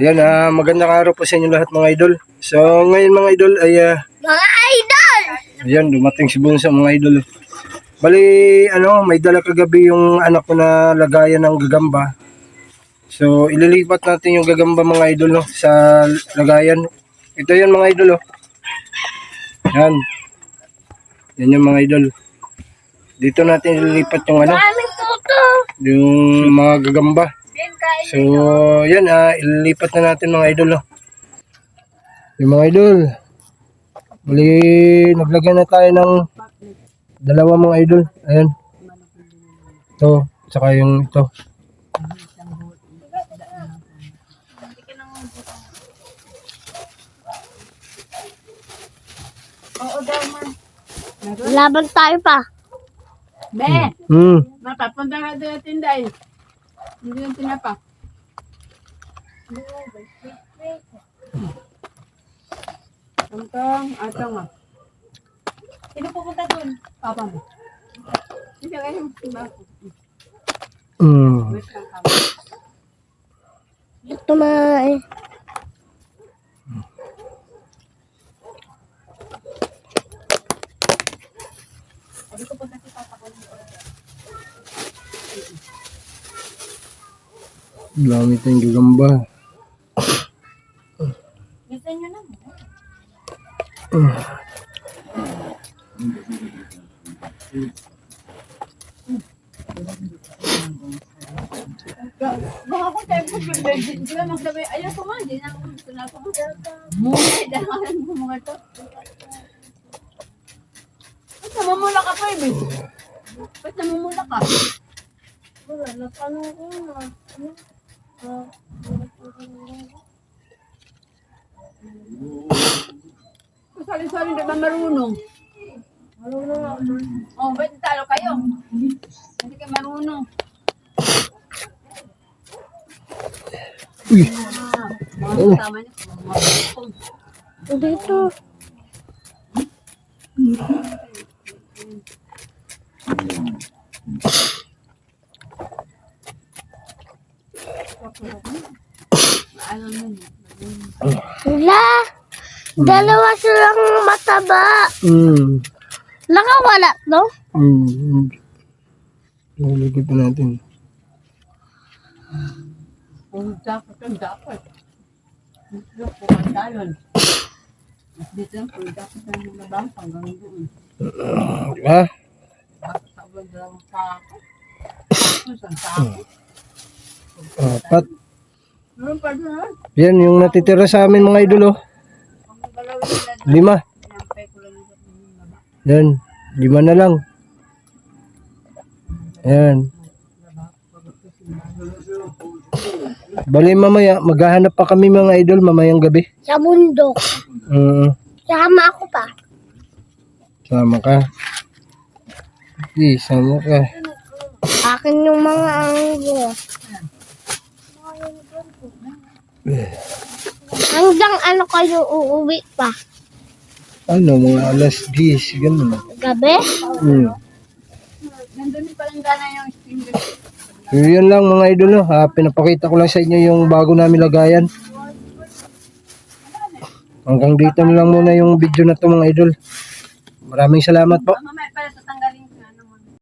Ayan, ah, magandang araw po sa inyo lahat mga idol. So, ngayon mga idol ay, ah, Mga idol! ayan, dumating si Bunso mga idol. Bali, ano, may dala kagabi yung anak ko na lagayan ng gagamba. So, ililipat natin yung gagamba mga idol no, sa lagayan. Ito yan mga idol. Oh. Yan. Yan yung mga idol. Dito natin ililipat yung ano, yung mga gagamba. So, yan ah, ililipat na natin mga idol. Oh. Yung mga idol. Bali, naglagyan na tayo ng dalawa mga idol. Ayan. Ito, tsaka yung ito. Laban tayo pa. Be, Hmm. mapapunta ka doon sa tinday. Hindi yung tinapa. Tongtong, atong ah. Sino pupunta doon? Papa mo. Hindi kayo, diba? Hmm. Wait lang kami. Ito Gamit yung gagamba. Gusto nyo na. Baka ko tayo po Di ba magsabi, ayaw ko man, di na ako gusto na ako. Muna, dahil mo mga to. Ba't namumula ka pa, Ibi? Ba't namumula ka? Wala na paano ko na. Sali-sali na ba marunong? Oh, ba't talo kayo? Hindi ka marunong. Uy, Mga kasama niyo, mga Dito. ano nun. Wala. Dalawa silang mataba. hmm. Nakawala, no? Hmm. Nalagay pa natin. Kung dapat ang dapat. Dito po ang talon. Dito lang po, dapat ang labang hanggang doon. Ha? Dapat sa lang sako. Tapos ang sako. Apat. Yan, yung natitira sa amin mga idol oh. Lima. Yan, lima na lang. Yan. Bali mamaya, maghahanap pa kami mga idol mamayang gabi. Sa bundok. Mm, Sama ako pa. sama ka. Di, sama ka. Akin yung mga anggo. Hanggang ano kayo uuwi pa? Ano, mga alas 10, ganun. Gabi? Mm. Nandun palang gana yung finger. Yun lang mga idol, ha, pinapakita ko lang sa inyo yung bago namin lagayan. Hanggang dito na lang muna yung video na to mga idol. Maraming salamat po. Mamaya pala tatanggalin